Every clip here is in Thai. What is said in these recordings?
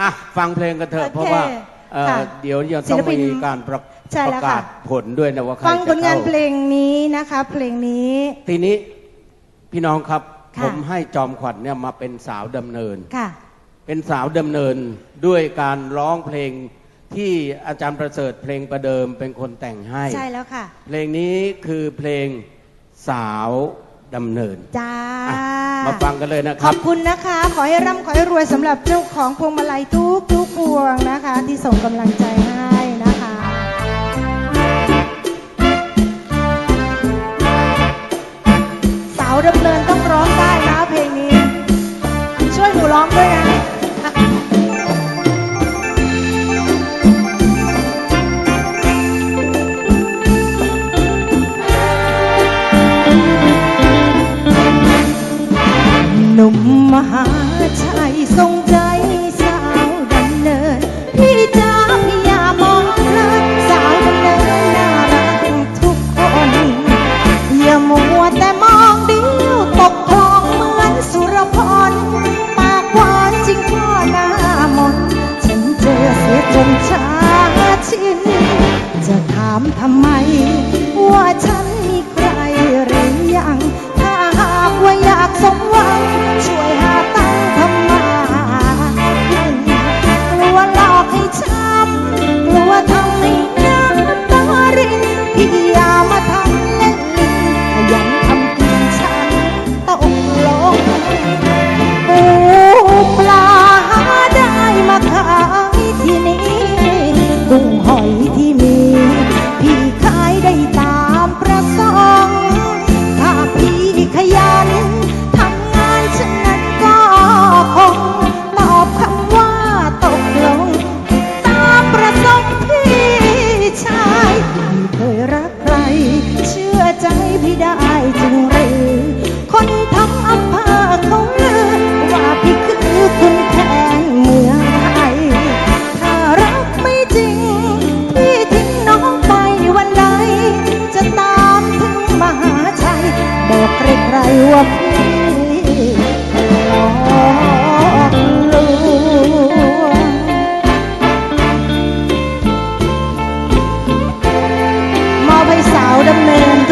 อะฟังเพลงกันเถอะโอเคเพราะว่าเอ่อค่ะเดี๋ยวจะศิต้องลปินมีการประใช่ปแล้ระวค่ะ กาศผลด้วยนะว่าใครฟังจะผลงานเข้าเพลงนี้นะคะ เพลงนี้ ทีนี้พี่น้องครับ ค่ะ ผมให้จอมขวัญเนี่ยมาเป็นสาวดำเนิน ค่ะ เป็นสาวดำเนินด้วยการร้องเพลงที่อาจารย์ประเสริฐเพลงประเดิมเป็นคนแต่งให้ ใช่แล้วค่ะ เพลงนี้คือเพลงสาว ดำเนิน จ้าอะมาฟังกันเลยนะคขรัอบ บคุณนะคะ ขอให้ร่ำขอให้รวยสำหรับเจ้าของพวงมาลัยทุกทุกพวงนะคะ ที่ส่งกำลังใจให้ หนุ่มมหา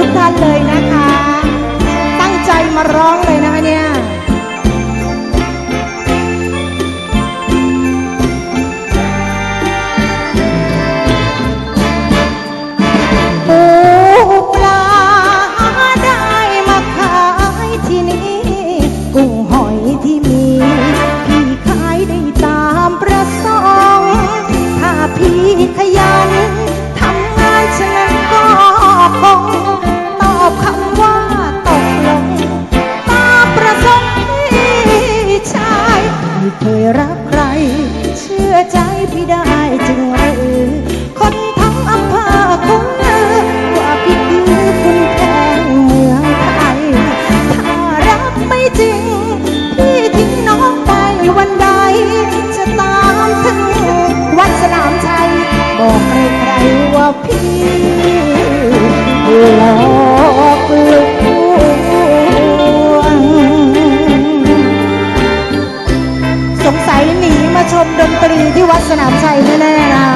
ทุกท่านเลยนะคะ ตั้งใจมาร้อง เคยรักใคร เชื่อใจพี่ได้จริงหรือคนทั้งอำเภอคงลือว่าพี่คือคุณแทนเมืองไทย ถ้ารักไม่จริง พี่ทิ้งน้องไปวันใด จะตามถึงวัดสนามชัย บอกใครๆว่าพี่ สงสัยหนีมาชมดนตรีที่วัดสนามชัยแน่ๆนะ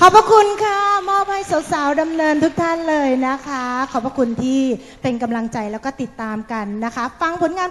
ขอบพระคุณค่ะ มอบให้สาวๆดำเนินทุกท่านเลยนะคะ ขอบพระคุณที่เป็นกำลังใจแล้วก็ติดตามกันนะคะ ฟังผลงาน